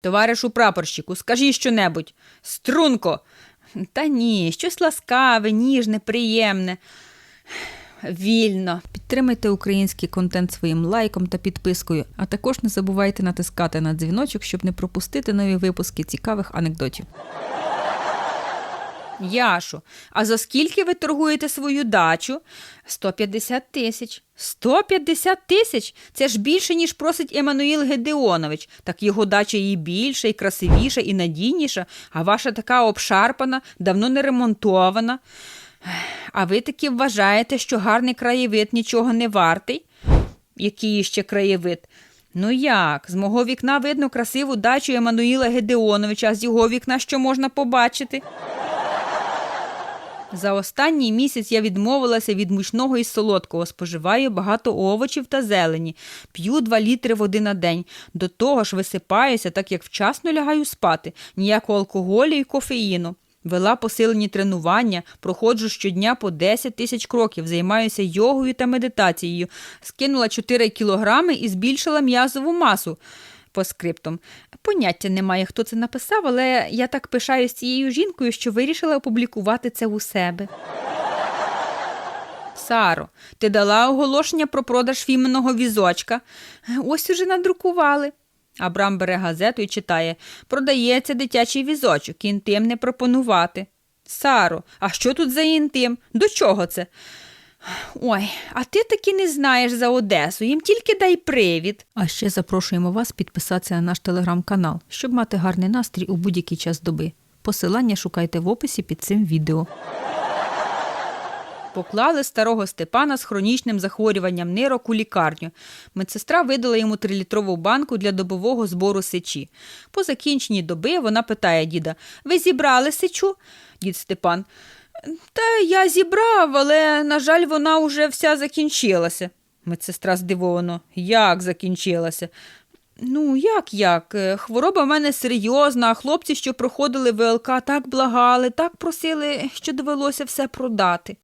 Товаришу прапорщику, скажіть щонебудь. Струнко. Та ні, щось ласкаве, ніжне, приємне. Вільно. Підтримайте український контент своїм лайком та підпискою, а також не забувайте натискати на дзвіночок, щоб не пропустити нові випуски цікавих анекдотів. Яшу, а за скільки ви торгуєте свою дачу? 150 тисяч. 150 тисяч? Це ж більше, ніж просить Еммануїл Гедеонович. Так його дача і більша, і красивіша, і надійніша, а ваша така обшарпана, давно не ремонтована. А ви таки вважаєте, що гарний краєвид нічого не вартий? Який ще краєвид? Ну як? З мого вікна видно красиву дачу Еммануїла Гедеоновича, а з його вікна що можна побачити? За останній місяць я відмовилася від мучного і солодкого, споживаю багато овочів та зелені, п'ю 2 літри води на день. До того ж висипаюся, так як вчасно лягаю спати, ніякого алкоголю і кофеїну. Вела посилені тренування, проходжу щодня по 10 тисяч кроків, займаюся йогою та медитацією, скинула 4 кілограми і збільшила м'язову масу. По скриптум. Поняття немає, хто це написав, але я так пишаюсь цією жінкою, що вирішила опублікувати це у себе. Саро, ти дала оголошення про продаж фіменного візочка. Ось уже надрукували. Абрам бере газету і читає Продається дитячий візочок, інтим не пропонувати. Саро, а що тут за інтим? До чого це? Ой, а ти таки не знаєш за Одесу, їм тільки дай привід. А ще запрошуємо вас підписатися на наш телеграм-канал, щоб мати гарний настрій у будь-який час доби. Посилання шукайте в описі під цим відео. Поклали старого Степана з хронічним захворюванням нирок у лікарню. Медсестра видала йому трилітрову банку для добового збору сечі. По закінченні доби вона питає діда: Ви зібрали сечу? Дід Степан. Та я зібрав, але, на жаль, вона уже вся закінчилася. Медсестра здивовано. Як закінчилася? Ну, як як? Е, Хвороба в мене серйозна, а хлопці, що проходили ВЛК, так благали, так просили, що довелося все продати.